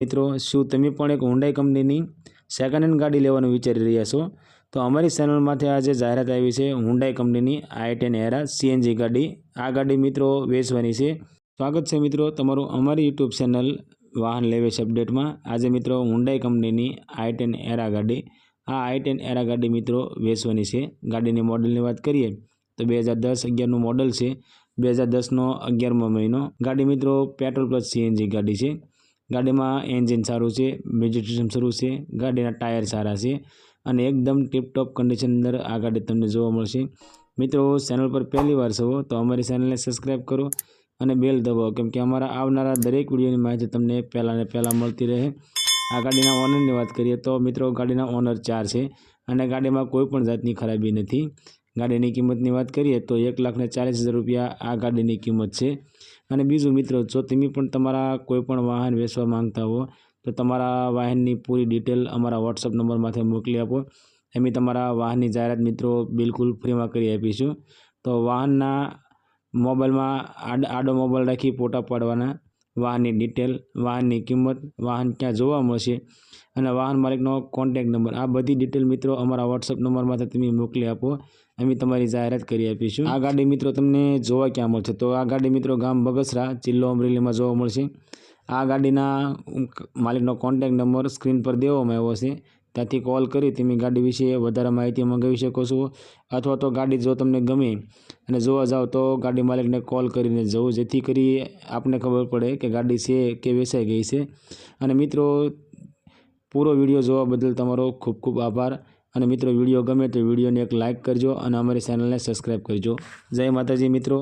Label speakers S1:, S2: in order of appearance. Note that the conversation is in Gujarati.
S1: મિત્રો, શું તમે પણ એક હુન્ડાઈ કંપનીની સેકન્ડ હેન્ડ ગાડી લેવાનું વિચારી રહ્યા છો? તો અમારી ચેનલમાંથી આજે જાહેરાત આવી છે હુન્ડાઈ કંપનીની આઈ ટેન એરા સીએનજી ગાડી. આ ગાડી મિત્રો વેચવાની છે. સ્વાગત છે મિત્રો તમારું અમારી યુટ્યુબ ચેનલ વાહન લેવે છે અપડેટમાં. આજે મિત્રો હુન્ડાઈ કંપનીની આઈ ટેન એરા ગાડી. આ આઈ ટેન એરા ગાડી મિત્રો વેચવાની છે. ગાડીની મોડલની વાત કરીએ તો બે હજાર દસ અગિયારનું મોડલ છે. બે હજાર દસનો અગિયારમો મહિનો. ગાડી મિત્રો પેટ્રોલ પ્લસ સીએનજી ગાડી છે. ગાડીમાં એન્જિન સારું છે, મ્યુઝિક સિસ્ટમ સારું છે, ગાડીના ટાયર સારા છે અને એકદમ ટીપટોપ કન્ડિશન અંદર આ ગાડી તમને જોવા મળશે. મિત્રો ચેનલ પર પહેલી વાર છો તો અમારી ચેનલને સબસ્ક્રાઈબ કરો અને બેલ દબાવો, કેમ કે અમારા આવનારા દરેક વિડીયોની માહિતી તમને પહેલાં ને પહેલાં મળતી રહે. આ ગાડીના ઓનરની વાત કરીએ તો મિત્રો, ગાડીના ઓનર ચાર છે અને ગાડીમાં કોઈ પણ જાતની ખરાબી નથી. ગાડીની કિંમતની વાત કરીએ તો એક લાખને ચાલીસ હજાર રૂપિયા આ ગાડીની કિંમત છે. અને બીજું મિત્રો, જો તમે પણ તમારા કોઈ પણ વાહન વેચવા માંગતા હો, તો તમારા વાહનની પૂરી ડિટેલ અમારા વોટ્સઅપ નંબરમાંથી મોકલી આપો. અમે તમારા વાહનની જાહેરાત મિત્રો બિલકુલ ફ્રીમાં કરી આપીશું. તો વાહનના મોબાઈલમાં આડ આડો મોબાઈલ રાખી ફોટા પાડવાના. વાહનની ડિટેલ વાહનની કિંમત, વાહન ક્યાં જોવા મળશે અને વાહન માલિકનો કોન્ટેક નંબર આ બધી ડિટેલ મિત્રો અમારા વોટ્સઅપ નંબરમાંથી તમે મોકલી આપો. અમે તમારી જાહેરાત કરી આપીશું. આ ગાડી મિત્રો તમને જોવા ક્યાં મળશે? તો આ ગાડી મિત્રો ગામ બગસરા, જિલ્લો અમરેલીમાં જોવા મળશે. આ ગાડીના માલિકનો કોન્ટેક નંબર સ્ક્રીન પર દેવામાં આવ્યો છે. ત્યાંથી કોલ કરી, તમે ગાડી વિશે વધારે માહિતી મંગાવી શકો છો. અથવા તો ગાડી જો તમને ગમે અને જોવા જાઓ તો ગાડી માલિકને કોલ કરીને જવું, જેથી કરી આપને ખબર પડે કે ગાડી છે કે વેચાઈ ગઈ છે. અને મિત્રો, પૂરો વીડિયો જોવા બદલ તમારો ખૂબ ખૂબ આભાર. અને મિત્રો, વીડિયો ગમે તો વિડીયોને એક લાઇક કરજો અને અમારી ચેનલને સબસ્ક્રાઈબ કરજો. જય માતાજી મિત્રો.